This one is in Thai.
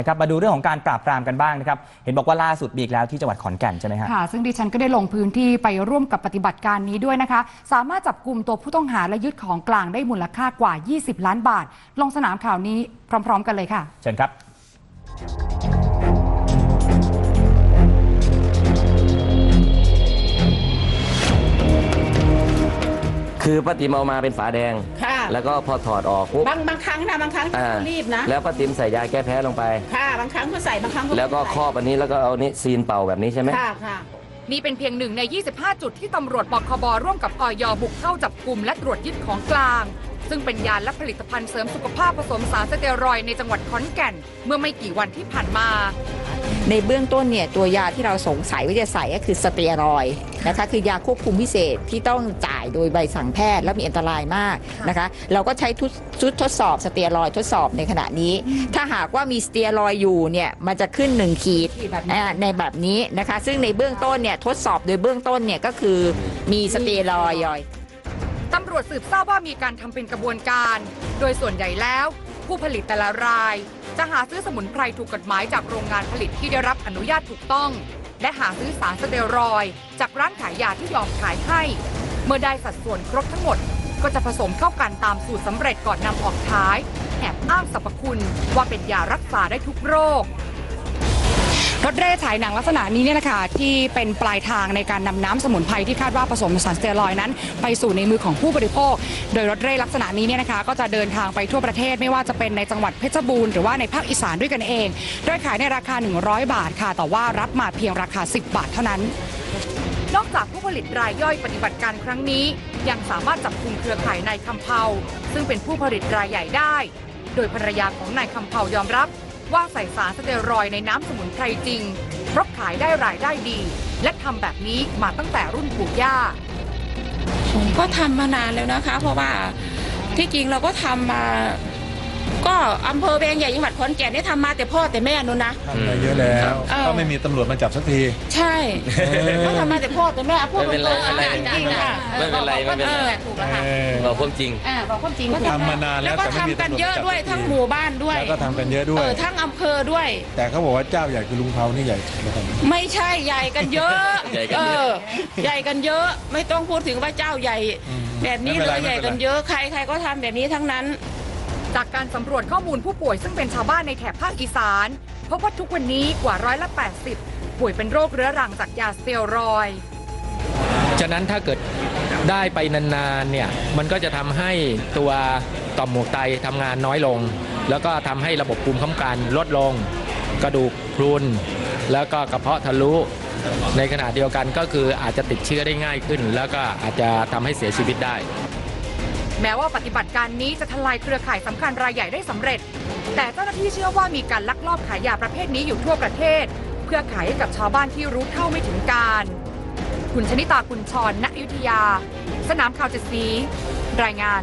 นะครับมาดูเรื่องของการปราบปรามกันบ้างนะครับ เห็นบอกว่าล่าสุดมีอีกแล้วที่จังหวัดขอนแก่นใช่ไหมฮะ ค่ะ ซึ่งดิฉันก็ได้ลงพื้นที่ไปร่วมกับปฏิบัติการนี้ด้วยนะคะ สามารถจับกลุ่มตัวผู้ต้องหาและยึดของกลางได้มูลค่ากว่า 20 ล้านบาท ลงสนามข่าวนี้พร้อม ๆ กันเลยค่ะ เชิญครับ คือป้าติ๋มเอามาเป็นฝาแดงค่ะ แล้วก็พอถอดออกปุ๊บ บางบางครั้งนะบางครั้งอ่าต้องรีบนะแล้วป้าติ๋มใส่ยาแก้แพ้ลงไป ค่ะบางครั้งก็ใส่บางครั้งแล้วก็ไม่ครอบอันนี้แล้วก็เอานี้ซีนเป่าแบบนี้ใช่ไหมค่ะค่ะ นี่เป็นเพียงหนึ่งใน 25 จุดที่ตำรวจปคบร่วมกับออยบุกเข้าจับกลุ่มและตรวจยึดของกลาง ซึ่งเป็นยาและผลิตภัณฑ์เสริมสุขภาพผสมสารสเตียรอยด์ในจังหวัดขอนแก่น เมื่อไม่กี่วันที่ผ่านมา ในเบื้องต้นเนี่ยตัวยาที่เราสงสัยว่าจะใส่ก็คือสเตียรอยด์นะคะคือยาควบคุมพิเศษที่ต้องจ่ายโดยใบสั่งแพทย์และมีอันตรายมากนะคะ เราก็ใช้ทุดชุดทดสอบสเตียรอยด์ทดสอบในขณะนี้ ถ้าหากว่ามีสเตียรอยด์อยู่เนี่ยมันจะขึ้น 1 ขีดขีดแบบนี้อ่าในแบบนี้นะคะ ซึ่งในเบื้องต้นเนี่ยทดสอบโดยเบื้องต้นเนี่ยก็คือมีสเตียรอยด์ ตำรวจสืบทราบว่ามีการทำเป็นกระบวนการ โดยส่วนใหญ่แล้ว ผู้ผลิตแต่ละราย จะหาซื้อสมุนไพรถูกกฎหมายจากโรงงานผลิตที่ได้รับอนุญาตถูกต้อง และหาซื้อสารสเตียรอยจากร้านขายยาที่ยอมขายให้ เมื่อได้สัดส่วนครบทั้งหมด ก็จะผสมเข้ากันตามสูตรสำเร็จก่อนนำออกขายแอบอ้างสรรพคุณว่าเป็นยารักษาได้ทุกโรค รถเร่ฉายหนังลักษณะนี้เนี่ยนะคะที่เป็นปลายทางในการนำน้ำสมุนไพรที่คาดว่าผสมสารสเตียรอยนั้น ไปสู่ในมือของผู้บริโภค โดยรถเร่ลักษณะนี้เนี่ยนะคะก็จะเดินทางไปทั่วประเทศไม่ว่าจะเป็นในจังหวัดเพชรบูรณ์หรือว่าในภาคอีสานด้วยกันเอง โดยขายในราคา 100 บาทค่ะ แต่ว่ารับมาเพียงราคา 10 บาทเท่านั้น นอกจากผู้ผลิตรายย่อยปฏิบัติการครั้งนี้ ยังสามารถจับกลุ่มเครือข่ายนายคำเภาซึ่งเป็นผู้ผลิตรายใหญ่ได้ โดยภรรยาของนายคำเภายอมรับ ว่าใส่สารสเตียรอยด์ในน้ำสมุนไพรจริง เพราะขายได้รายได้ดี และทำแบบนี้มาตั้งแต่รุ่นปู่ย่า ผมก็ทำมานานแล้วนะคะ เพราะว่าที่จริงเราก็ทำมา ก็อำเภอแวงใหญ่จังหวัดขอนแก่นได้ทำมาแต่พ่อแต่แม่นู้นนะ ทำมาเยอะแล้วเออ ก็ไม่มีตำรวจมาจับสักที ใช่ก็ทำมาแต่พ่อแต่แม่พูดไม่ตเป็นไรรงๆไม่เป็นไรจริงๆค่ะไม่เป็นไรไม่เป็นไรเออบอกความจริง อ่าบอกความจริงทำมานานแล้วแล้วก็แต่ไม่มีทำกันตำรวจเยอะด้วยจับทั้งหมู่บ้านด้วยแล้วก็ทำกันเยอะด้วเอย อทั้งอำเภอด้วย แต่เขาบอกว่าเจ้าใหญ่คือลุงเผานี่ใหญ่นะครับไม่ใช่ใหญ่กันเยอะใหญ่กันเยอะใหญ่กันเยอะ ไม่ต้องพูดถึงว่าเจ้าใหญ่อืมแบบนี้ไม่เลป็ยไรใหญ่กันเยอะใครใครก็ทำแบบนี้ทั้งนั้น จากการสำรวจข้อมูลผู้ป่วยซึ่งเป็นชาวบ้านในแถบภาคอีสานพบว่าทุกวันนี้กว่าร้อยละ80 ป่วยเป็นโรคเรื้อรังจากยาสเตียรอยด์ฉะนั้นถ้าเกิดได้ไปนานๆเนี่ยมันก็จะทำให้ตัวต่อมหมวกไตทำงานน้อยลง แล้วก็ทำให้ระบบภูมิคุ้มกันลดลง กระดูกพรุนแล้วก็กระเพาะทะลุ ในขณะเดียวกันก็คืออาจจะติดเชื้อได้ง่ายขึ้น แล้วก็อาจจะทำให้เสียชีวิตได้ แม้ว่าปฏิบัติการนี้จะทลายเครือข่ายสำคัญรายใหญ่ได้สำเร็จ แต่เจ้าหน้าที่เชื่อว่ามีการลักลอบขายยาประเภทนี้อยู่ทั่วประเทศ เพื่อขายให้กับชาวบ้านที่รู้เท่าไม่ถึงการ คุณชนิตาคุณชรณอยุธยา สนามข่าวเจ็ดสี รายงาน